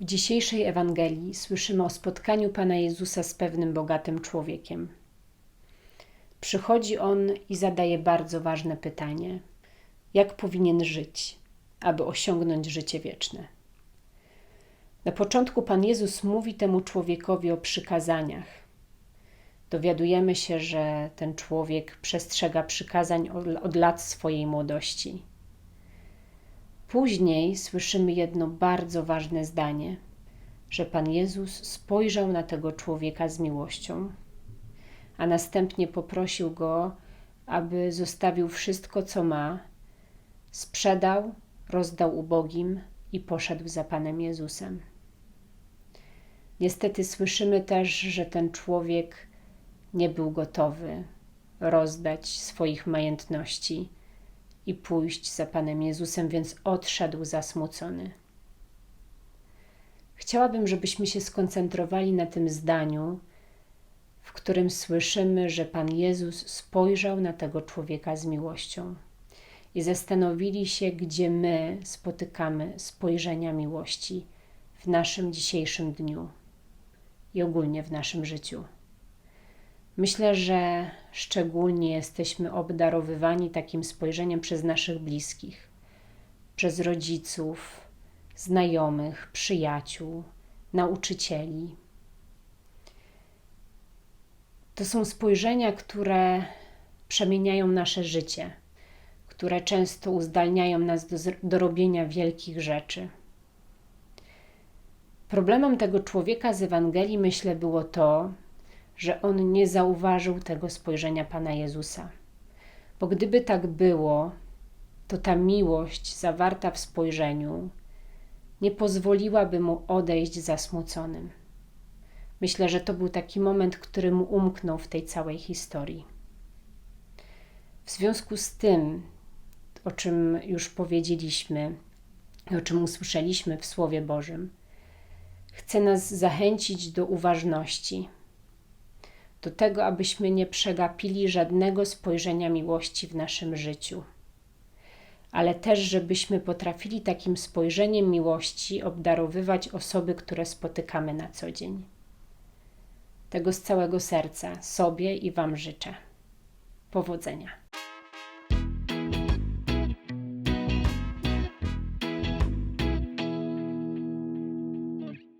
W dzisiejszej Ewangelii słyszymy o spotkaniu Pana Jezusa z pewnym bogatym człowiekiem. Przychodzi on i zadaje bardzo ważne pytanie: jak powinien żyć, aby osiągnąć życie wieczne? Na początku Pan Jezus mówi temu człowiekowi o przykazaniach. Dowiadujemy się, że ten człowiek przestrzega przykazań od, lat swojej młodości Później słyszymy jedno bardzo ważne zdanie, że Pan Jezus spojrzał na tego człowieka z miłością, a następnie poprosił go, aby zostawił wszystko, co ma, sprzedał, rozdał ubogim i poszedł za Panem Jezusem. Niestety słyszymy też, że ten człowiek nie był gotowy rozdać swoich majątności i pójść za Panem Jezusem, więc odszedł zasmucony. Chciałabym, żebyśmy się skoncentrowali na tym zdaniu, w którym słyszymy, że Pan Jezus spojrzał na tego człowieka z miłością i zastanowili się, gdzie my spotykamy spojrzenia miłości w naszym dzisiejszym dniu i ogólnie w naszym życiu. Myślę, że szczególnie jesteśmy obdarowywani takim spojrzeniem przez naszych bliskich, przez rodziców, znajomych, przyjaciół, nauczycieli. To są spojrzenia, które przemieniają nasze życie, które często uzdalniają nas do, do robienia wielkich rzeczy. Problemem tego człowieka z Ewangelii, myślę, było to, że on nie zauważył tego spojrzenia Pana Jezusa. Bo gdyby tak było, to ta miłość zawarta w spojrzeniu nie pozwoliłaby mu odejść zasmuconym. Myślę, że to był taki moment, który mu umknął w tej całej historii. W związku z tym, o czym już powiedzieliśmy, o czym usłyszeliśmy w Słowie Bożym, chcę nas zachęcić do uważności, do tego, abyśmy nie przegapili żadnego spojrzenia miłości w naszym życiu, ale też, żebyśmy potrafili takim spojrzeniem miłości obdarowywać osoby, które spotykamy na co dzień. Tego z całego serca sobie i Wam życzę. Powodzenia.